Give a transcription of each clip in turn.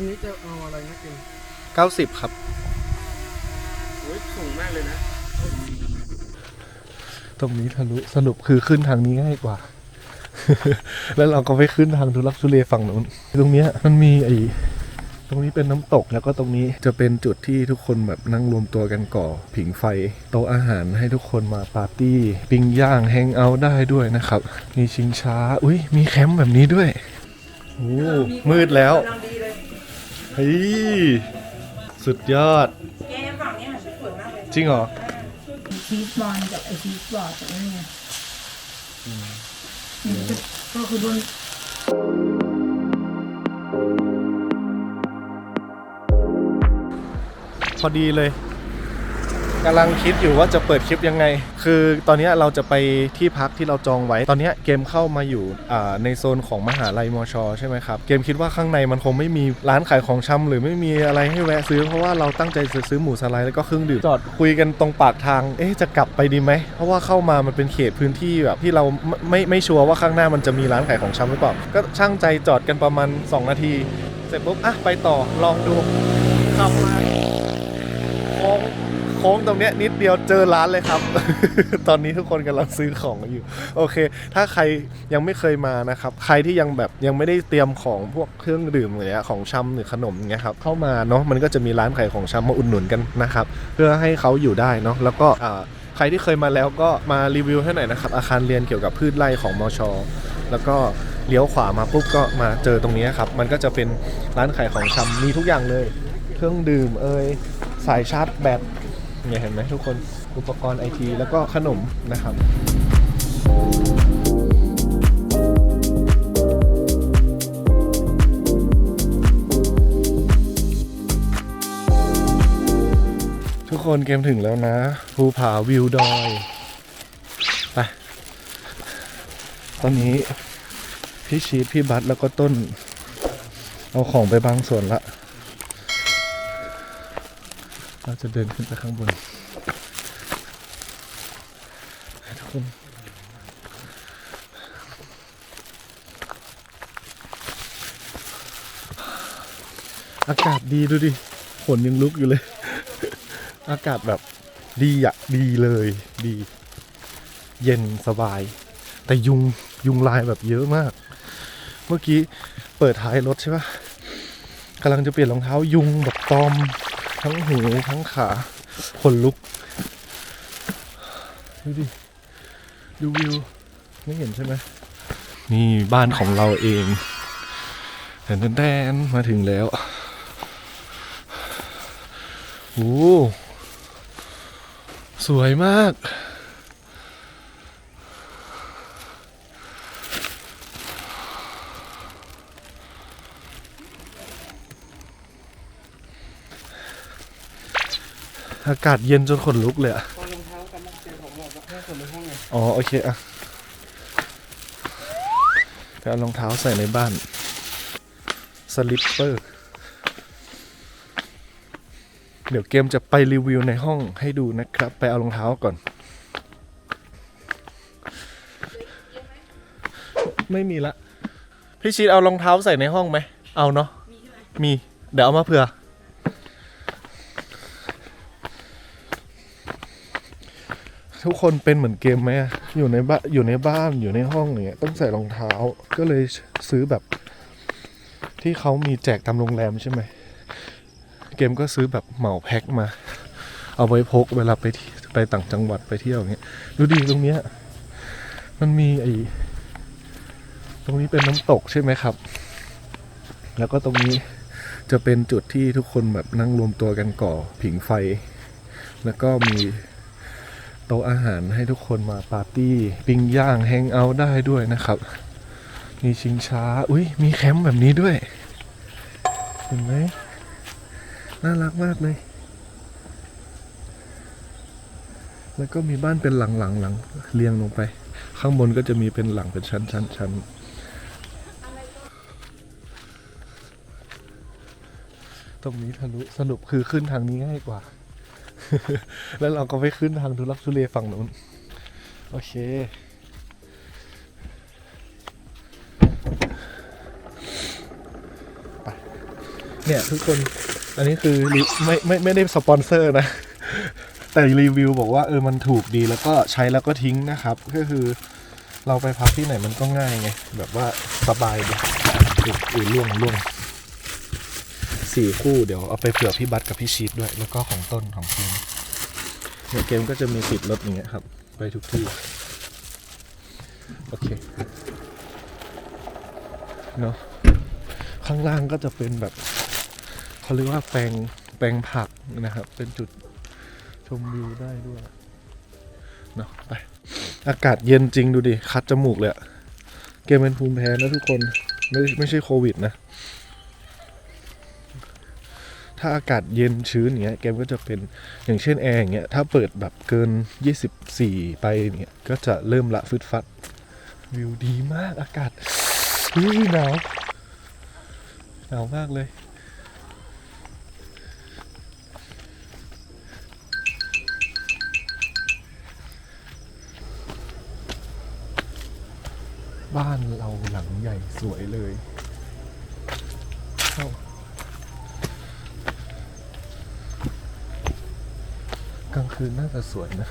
อันนี้จะเอาอะไรนะกิน90ครับ โอ้ยสูงมากเลยนะ ตรงนี้ทะลุสรุปคือขึ้นทางนี้ง่ายกว่า แล้วเราก็ไปขึ้นทางทุลักทุเลฝั่งนู้นตรงเนี้ยมันมีไอ้ตรงนี้เป็นน้ำตกแล้วก็ตรงนี้จะเป็นจุดที่ทุกคนแบบนั่งรวมตัวกันก่อ ผิงไฟโต๊ะอาหารให้ทุกคนมาปาร์ตี้ ปิ้งย่างแฮงเอาท์ได้ด้วยนะครับ มีชิงช้า อุ้ยมีแคมป์แบบนี้ด้วยโอ้มืดแล้ว กำลังดี เลยเฮ้ยสุดยอดแกฝั่งเนี้ยชุดสวยมากเลยจริงเหรอ ชีสบอลกับไอชีสบอร์ดกับนั่นไงนี่ก็ก็คือโดนพอดีเลย กำลังคิดอยู่ว่าจะเปิดคลิปยังไง คือตอนนี้เราจะไปที่พักที่เราจองไว้ ตอนนี้เกมเข้ามาอยู่ในโซนของมหาลัยมอชอใช่ไหมครับ เกมคิดว่าข้างในมันคงไม่มีร้านขายของชำหรือไม่มีอะไรให้แวะซื้อ เพราะว่าเราตั้งใจจะซื้อหมูสไลด์แล้วก็เครื่องดื่ม จอดคุยกันตรงปากทาง เอ๊ะจะกลับไปดีไหม เพราะว่าเข้ามามันเป็นเขตพื้นที่แบบที่เราไม่ไม่ไม่ชัวร์ว่าข้างหน้ามันจะมีร้านขายของชำหรือเปล่า ก็ช่างใจจอดกันประมาณ 2 นาที เสร็จปุ๊บอะไปต่อลองดูขับมา โค้งตรงเนี้ยนิดเดียวเจอร้านเลยครับ ตอนนี้ทุกคนกำลังซื้อของอยู่ โอเค ถ้าใครยังไม่เคยมานะครับ ใครที่ยังแบบยังไม่ได้เตรียมของพวกเครื่องดื่มอะไรเงี้ยของชำหรือขนมอย่างเงี้ยครับเข้ามาเนาะมันก็จะมีร้านขายของชำมาอุดหนุนกันนะครับ เพื่อให้เขาอยู่ได้เนาะแล้วก็อ่าใครที่เคยมาแล้วก็มารีวิวให้หน่อยนะครับ อาคารเรียนเกี่ยวกับพืชไร่ของมช แล้วก็เลี้ยวขวามาปุ๊บก็มาเจอตรงนี้ครับ มันก็จะเป็นร้านขายของชำมีทุกอย่างเลย เครื่องดื่มเอ่ยสายชาร์จแบต เนี่ยเห็นไหมทุกคนอุปกรณ์ไอทีแล้วก็ขนมนะครับทุกคนเกมถึงแล้วนะภูผาวิวดอยไปตอนนี้พี่ชีพี่บัตแล้วก็ต้น เอาของไปบางส่วนละ เราจะเดินขึ้นไปข้างบน ให้ทุกคนอากาศดีดูดิฝนยังลุกอยู่เลย อากาศแบบดีอะดีเลยดี เย็นสบาย แต่ยุงยุงลายแบบเยอะมาก เมื่อกี้เปิดท้ายรถใช่ปะกำลังจะเปลี่ยนรองเท้ายุงแบบตอม ทั้งหูทั้งขาขนลุกดูดิ ดูวิว ไม่เห็นใช่ไหมนี่บ้านของเราเองแทนแทนมาถึงแล้วโอ้สวยมาก อากาศเย็นจนขนลุกเลยอะ อ๋อ โอเคอะไปเอารองเท้าใส่ในบ้าน สลิปเปอร์ เดี๋ยวเกมจะไปรีวิวในห้องให้ดูนะครับ ไปเอารองเท้าก่อน ไม่มีละ พี่ชีดเอารองเท้าใส่ในห้องไหม เอาเนาะ มี เดี๋ยวเอามาเผื่อ ทุกคนเป็นเหมือนเกมไหมอยู่ในบ้านอยู่ในบ้านอยู่ในห้องอย่างเงี้ยต้องใส่รองเท้าก็เลยซื้อแบบ ที่เขามีแจกตามโรงแรมใช่ไหมเกมก็ซื้อแบบเหมาแพ็คมา เอาไว้พกเวลาไปไปต่างจังหวัดไปเที่ยวอย่างเงี้ยดูดีตรงเนี้ยมันมีไอ้ตรงนี้เป็นน้ำตกใช่ไหมครับ แล้วก็ตรงนี้จะเป็นจุดที่ทุกคนแบบนั่งรวมตัวกันก่อผิงไฟ แล้วก็มี โต๊ะอาหารให้ทุกคนมาปาร์ตี้ ปิ้งย่างแฮงเอาท์ได้ด้วยนะครับ มีชิงช้า อุ้ยมีแคมป์แบบนี้ด้วย เห็นไหมน่ารักมากเลย แล้วก็มีบ้านเป็นหลังหลังหลังเรียงลงไป ข้างบนก็จะมีเป็นหลังเป็นชั้นชั้นชั้นตรงนี้ทะลุสรุปคือขึ้นทางนี้ง่ายกว่า แล้วเราก็ไปขึ้นทางทุลักทุเลฝั่งนู้น โอเค เนี่ยทุกคน อันนี้คือไม่ไม่ไม่ได้สปอนเซอร์นะ แต่รีวิวบอกว่าเออมันถูกดีแล้วก็ใช้แล้วก็ทิ้งนะครับ ก็คือเราไปพักที่ไหนมันก็ง่ายไง แบบว่าสบายดีอุ๊ยอุ้ยล่วงล่วงสี่คู่เดี๋ยวเอาไปเผื่อพี่บัตกับพี่ชีตด้วย แล้วก็ของต้นของเกม เนี่ยเกมก็จะมีติดรถอย่างเงี้ยครับ ไปทุกที่ โอเคเนาะข้างล่างก็จะเป็นแบบเขาเรียกว่าแปลงแปลงผักนะครับ เป็นจุดชมวิวได้ด้วยเนาะไปอากาศเย็นจริงดูดิ คัดจมูกเลยเกมเป็นภูมิแพ้นะทุกคน ไม่ไม่ใช่โควิดนะ ถ้าอากาศเย็นชื้นอย่างเงี้ยเกมก็จะเป็นอย่างเช่นแอร์อย่างเงี้ยถ้าเปิดแบบเกิน 24 ไปอย่างเงี้ยก็จะเริ่มละฟึดฟัด วิวดีมากอากาศอุ้ยหนาวหนาวมากเลยบ้านเราหลังใหญ่สวยเลยเอ้า กลางคืนน่าจะสวยนะ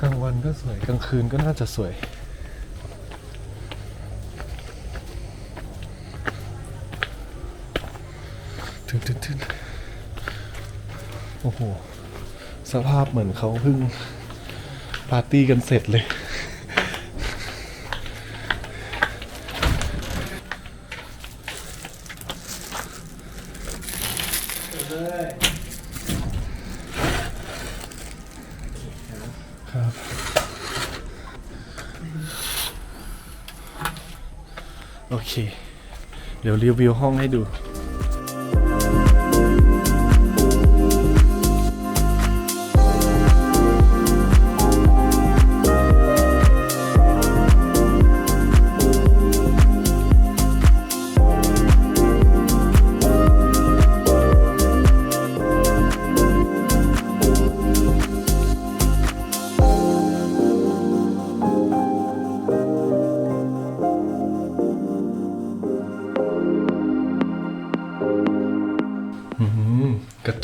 กลางวันก็สวย กลางคืนก็น่าจะสวย ถึงถึงถึงโอ้โห สภาพเหมือนเขาเพิ่งปาร์ตี้กันเสร็จเลย ครับ โอเค เดี๋ยวรีวิวห้องให้ดู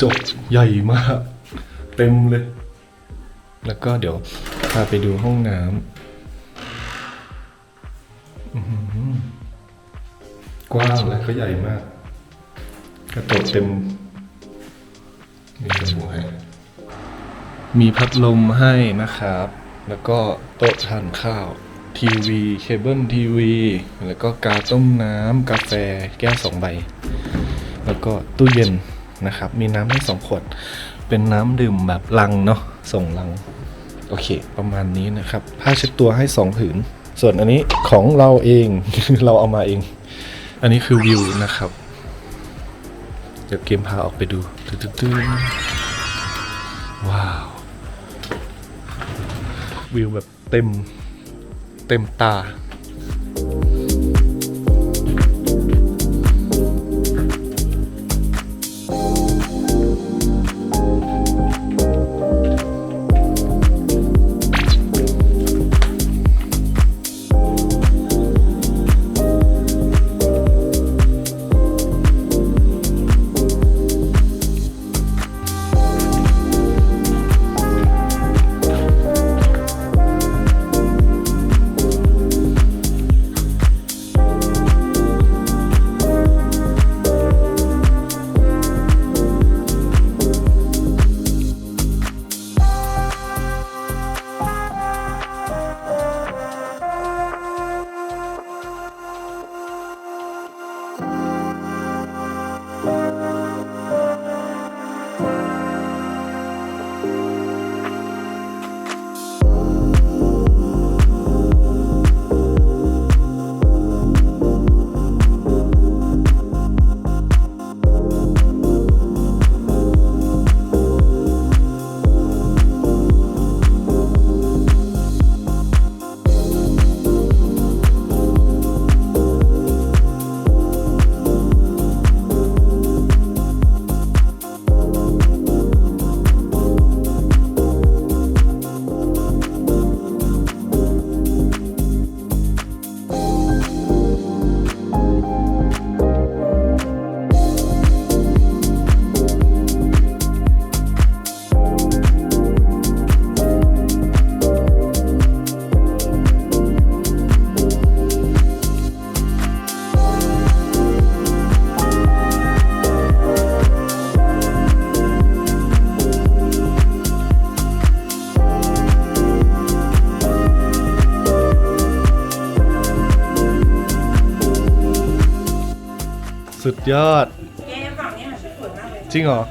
จกใหญ่มาก เต็มเลย แล้วก็เดี๋ยวพาไปดูห้องน้ำกว้างและก็ใหญ่มาก กระจกเต็มมีกระจกให้มีพัดลมให้นะครับ แล้วก็โต๊ะทานข้าว ทีวี เคเบิลทีวี แล้วก็กาต้มน้ำกาแฟ แก้วสองใบ แล้วก็ตู้เย็น นะครับ มีน้ำให้สองขวด เป็นน้ำดื่มแบบลังเนาะ ส่งลัง โอเค ประมาณนี้นะครับ ผ้าเช็ดตัวให้สองผืน ส่วนอันนี้ของเราเอง เราเอามาเอง อันนี้คือวิวนะครับ เดี๋ยวเกมพาออกไปดูตึ๊ดๆว้าว วิวแบบเต็ม เต็มตา ยอดเกมฝั่งนี้มันชุดสวยมากเลยจริงเหรอ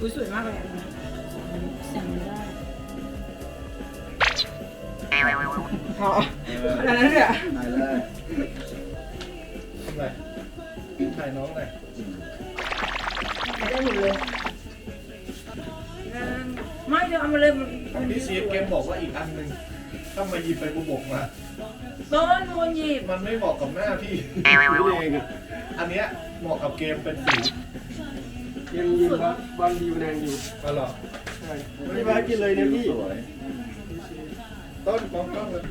อุ้ยสวยมากเลยอะสั่งไม่ได้พออันนั้นเลยอะถ่ายเลยถ่ายน้องหน่อยได้หมดเลยไม่เดี๋ยวเอามาเลยมันพี่ซีฟเกมบอกว่าอีกอันหนึ่งถ้ามาหยิบไปบุบกมา ต้นมนหยิบมันไม่เหมาะกับหน้าพี่นี่เองอันเนี้ยเหมาะกับเกมเป็นสียังยิงบอลบอลดีอยู่แรงอยู่ก็หรอใช่ไม่มากินเลยเนี่ยพี่ต้นมองกล้องเลย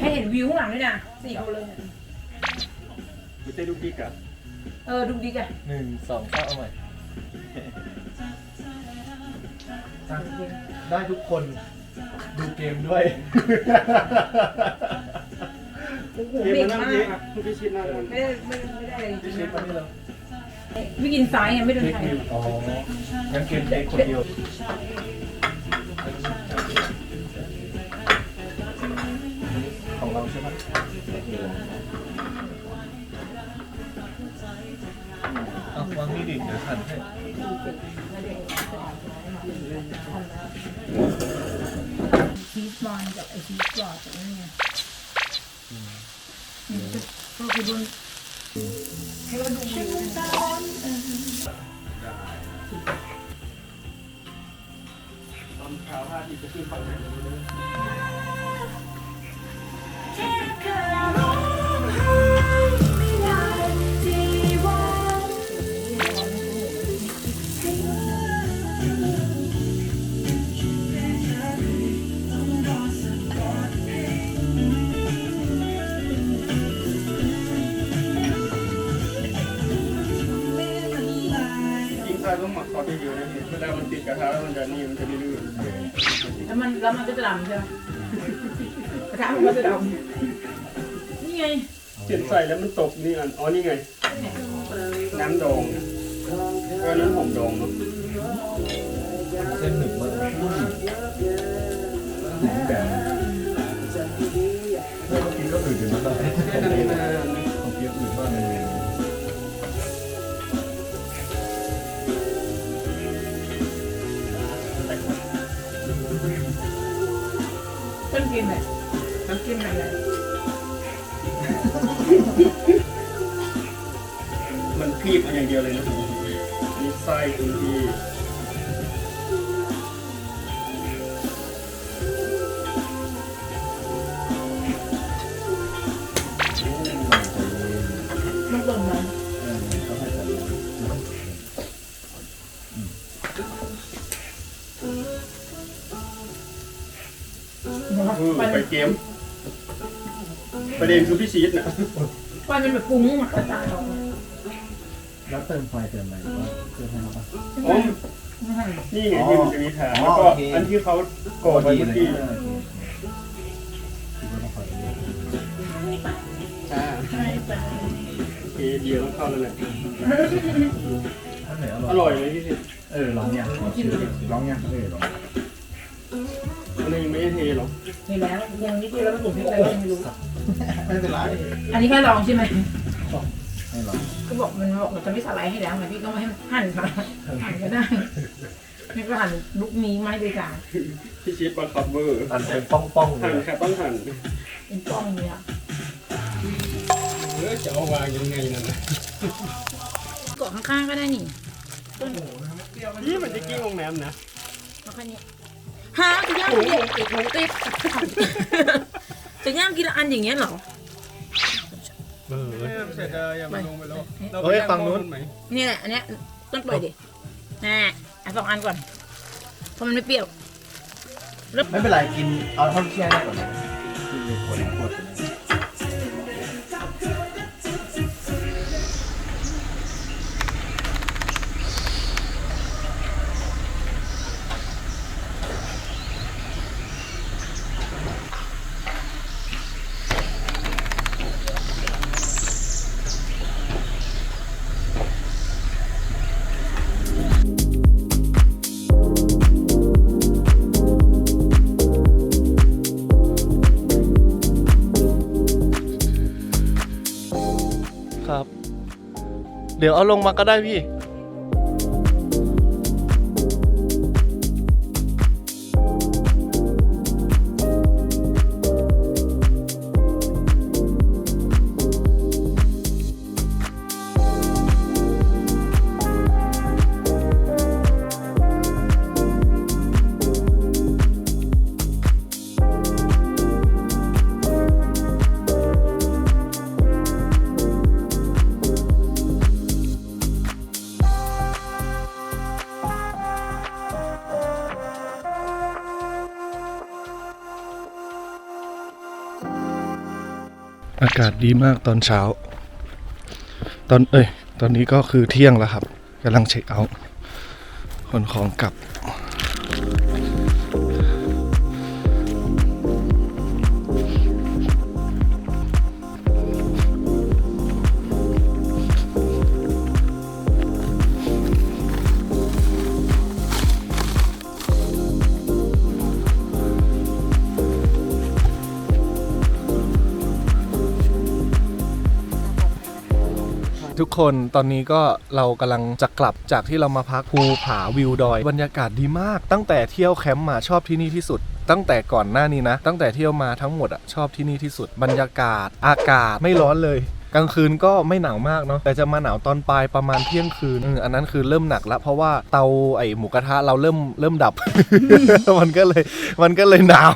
ให้เห็นวิวข้างหลังด้วยนะสีเอาเลยไม่ใช่ลูดิกอะเออดูดีกันหนึ่งสองสามเอาใหม่ได้ทุกคน ดูเกมด้วย เกมมันนั่งพี่คุณพี่ชิดนั่งมันไม่ได้ไม่ไม่ได้อะไรจพี่ริชิงปมานี่เหรอๆพี่กินซ้ายไงไม่โดนไทยอ๋องั้นเกมเด็กคนเดียว ต้องหมักซอสเยอะๆนะพี่เวลามันติดกระทะแล้วมันจะนี่มันจะไม่ลื่นแล้วมันแล้วมันก็จะดำใช่ไหมกระทะมันก็จะดำนี่ไงเปลี่ยนใส่แล้วมันตกนี่อันอ๋อนี่ไง น้ำดองเออนั้นผมดองเนาะ เออไปเกม ประเด็นคือพี่ชีสน่ะควันมันแบบฟุ้งอะกระจายออกมาแล้วเติมไฟเติมอะไรก็เติมให้เขาปะอ๋อนี่ไงที่มันจะมีฐานแล้วก็อันที่เขาโกดไว้เมื่อกี้คิดว่าต้องไฟเยอะอ่าโอเคเดียวต้องเข้าแล้วแหละอันไหนออร่อยร่อยเลยพี่ชีสเออลองยังลองชิมดิลองยังเออลอง เทหรอกเห็นแล้วยังนิดเดียวแล้วก็ผมพริกอะไรก็ไม่รู้ไม่เป็นไรอันนี้แค่ลองใช่ไหมให้ลองก็บอกมันบอกมันจะไม่สไลด์ให้แล้วไงพี่ก็ไม่ให้มันหั่นค่ะหั่นก็ได้ไม่ก็หั่นลูกนี้ไม้ด้วยกันพี่ชีสบังคับเวอร์อันเป็นป้องป้องๆเลหั่นยครับต้องหั่นเป็นกล้องเนี่ยเออจะเอาวางยังไงนั่นนะเกาะข้างๆก็ได้นี่นี่มันจะกิ้งลงน้ำนะมาแค่นี้ ฮะจะย่างกินติดหมูติดจะย่างกินอันอย่างเงี้ยเหรอเออเสร็จแล้วอย่ามาลงไปแล้วเฮ้ยฝั่งนู้นนี่แหละอันเนี้ยต้นปล่อยดิน่ะอะสองอันก่อนเพราะมันไม่เปรี้ยวไม่เป็นไรกินเอาเท่าที่แช่ได้ก่อน เดี๋ยวเอาลงมาก็ได้พี่ากาศดีมากตอนเช้า ตอนเอ้ย ตอนนี้ก็คือเที่ยงแล้วครับกำลังเช็คเอาท์ขนของกลับ กคนตอนนี้ก็เรากำลังจะกลับจากที่เรามาพักภูผาวิวดอย บรรยากาศดีมาก ตั้งแต่เที่ยวแคมป์มาชอบที่นี่ที่สุดตั้งแต่ก่อนหน้านี้นะ ตั้งแต่เที่ยวมาทั้งหมดอะชอบที่นี่ที่สุดบรรยากาศอากาศไม่ร้อนเลย กลางคืนก็ไม่หนาวมากเนาะแต่จะมาหนาวตอนปลายประมาณเที่ยงคืนอืมอันนั้นคือเริ่มหนักแล้วเพราะว่าเตาไอหมูกระทะเราเริ่มเริ่มดับ มันก็เลยมันก็เลยหนาว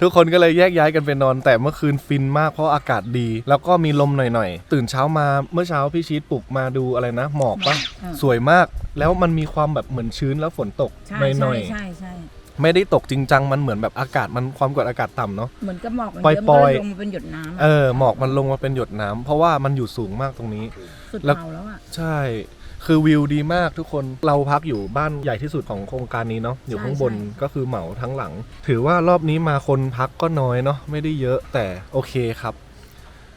ทุกคนก็เลยแยกย้ายกันไปนอน แต่เมื่อคืนฟินมากเพราะอากาศดี แล้วก็มีลมหน่อยๆ ตื่นเช้ามาเมื่อเช้าพี่ชีตปลุกมาดูอะไรนะ หมอกปะเออสวยมากแล้วมันมีความแบบเหมือนชื้นแล้วฝนตกใช่หน่ใช่อยใช่ใช่ๆ ไม่ได้ตกจริงจังมันเหมือนแบบอากาศมันความกดอากาศต่ำเนาะ เหมือนกับหมอกมันปล่อยเยอะปล่มันอยก็เลยลงมาเป็นหยดน้ำอะเออหมอกมันลงมาเป็นหยดน้ำเพราะว่ามันอยู่สูงมากตรงนี้ สุดแล้วเบาแล้วอะ ใช่ คือวิวดีมากทุกคนเราพักอยู่บ้านใหญ่ที่สุดของโครงการนี้เนาะอยู่ข้างบนก็คือเหมาทั้งหลัง ถือว่ารอบนี้มาคนพักก็น้อยเนาะไม่ได้เยอะแต่โอเคครับ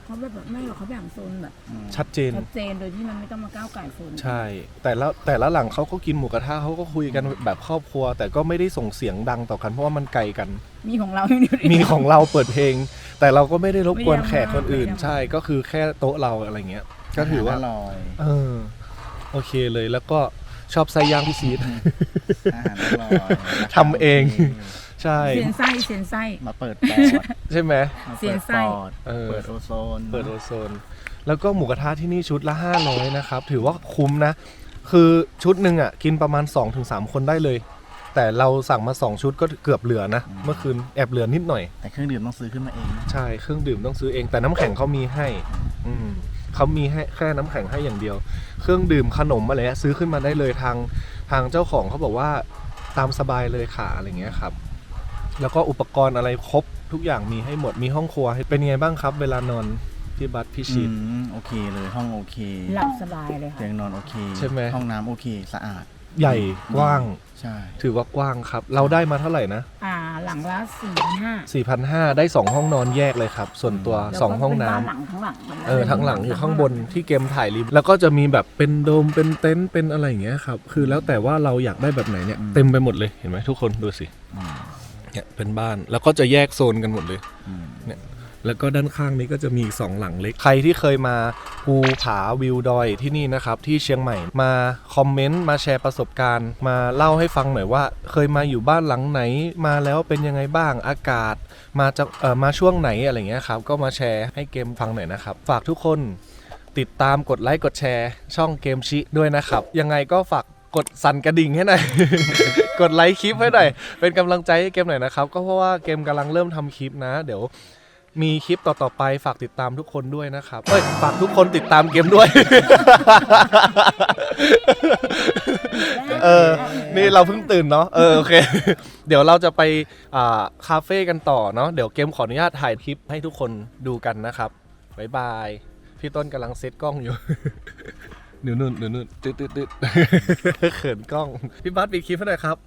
เขาแบบไม่หรอกเขาแบ่งโซนแบบชัดเจนชัดเจนโดยที่มันไม่ต้องมาก้าวไก่โซนใช่ แต่ละแต่ละหลังเขาก็กินหมูกระทะเขาก็คุยกันแบบครอบครัว แต่ก็ไม่ได้ส่งเสียงดังต่อกันเพราะว่ามันไกลกัน มีของเราอยู่นี่มีของเราเปิดเพลง แต่เราก็ไม่ได้รบกวนไม่ได้แขกคนอื่นไม่ได้ใช่ก็คือแค่โต๊ะเราอะไรเงี้ย ก็ถือว่าอร่อยเออโอเคเลยแล้วก็ชอบไส้ย่างพี่ซีดอาหารอร่อยทำเอง ใช่ เสียนไส้เสียนไส้ มาเปิดปอดใช่ไหม มาเสีเปิยดงไส้ปอดเออ เปิดโอโซนเปิดโอโซน แล้วก็หมูกระทะที่นี่ชุดละ 500 นะครับ ถือว่าคุ้มนะ คือชุดหนึ่งอะ กินประมาณ 2-3 คนได้เลย แต่เราสั่งมา 2 ชุดก็เกือบเหลือนะ เมื่อคืนแอบเหลือนิดหน่อย แต่เครื่องดื่มต้องซื้อขึ้นมาเองนะใช่ เครื่องดื่มต้องซื้อเอง แต่น้ำแข็งเขามีให้ อืมเขามีให้แค่น้ำแข็งให้อย่างเดียว เครื่องดื่มขนมอะไรเงี้ยซื้อขึ้นมาได้เลยทางทางเจ้าของเขาบอกว่าตามสบายเลยค่ะอะไรเงี้ยครับ แล้วก็อุปกรณ์อะไรครบทุกอย่างมีให้หมดมีห้องครัวให้เป็นยังไงบ้างครับ เวลานอนพี่บัตพี่อืชีตมโอเคเลยห้องโอเคหลับสบายเลยค่ะ เตียงนอนโอเคใช่ไหม ห้องน้ำโอเคสะอาด ใหญ่กว้าง ใช่ ถือว่ากว้างครับ เราได้มาเท่าไหร่นะอ่าหลังละสี่ห้า4,500 ได้ 2 ห้องนอนแยกเลยครับ ส่วนตัว 2 ห้องน้ำหลังทั้งหลังเออทั้งหลังอยู่ข้างบนที่เกมถ่ายริม แล้วก็จะมีแบบเป็นโดมเป็นเต็นท์เป็นอะไรอย่างเงี้ยครับ คือแล้วแต่ว่าเราอยากได้แบบไหนเนี่ย เต็มไปหมดเลยเห็นไหมทุกคนดูสิอืม เนี่ยเป็นบ้าน แล้วก็จะแยกโซนกันหมดเลยอืมแล้วก็ด้านข้างนี้ก็จะมีอีกสองหลังเล็ก ใครที่เคยมาภูผาวิวดอยที่นี่นะครับ ที่เชียงใหม่มาคอมเมนต์มาแชร์ประสบการณ์ มาเล่าให้ฟังหน่อยว่า เคยมาอยู่บ้านหลังไหน มาแล้วเป็นยังไงบ้างอากาศ มาจะเอ่อมาช่วงไหนอะไรเงี้ยครับ ก็มาแชร์ให้เกมฟังหน่อยนะครับ ฝากทุกคนติดตามกดไลค์กดแชร์ ช่องเกมชิด้วยนะครับ ยังไงก็ฝาก กดสั่นกระดิ่งให้หน่อย กดไลค์คลิปให้หน่อย เป็นกำลังใจให้เกมหน่อยนะครับ ก็เพราะว่าเกมกำลังเริ่มทำคลิปนะ เดี๋ยวมีคลิปต่อๆไปฝากติดตามทุกคนด้วยนะครับเอ้ยฝากทุกคนติดตามเกมด้วย เออ นี่เราเพิ่งตื่นเนาะ เออโอเค เดี๋ยวเราจะไปอ่าคาเฟ่กันต่อเนาะ เดี๋ยวเกมขออนุญาตถ่ายคลิปให้ทุกคนดูกันนะครับ บ๊ายบาย พี่ต้นกำลังเซตกล้องอยู่ หนูนุ่นหนูนุ่นตืดตืดตืดเขินกล้อง พี่บัสปิดคลิปให้หน่อยครับ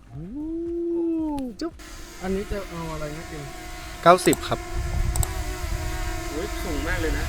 จุ๊บอันนี้จะเอาอะไรนะเกม90ครับโอ้ยสูงมากเลยนะ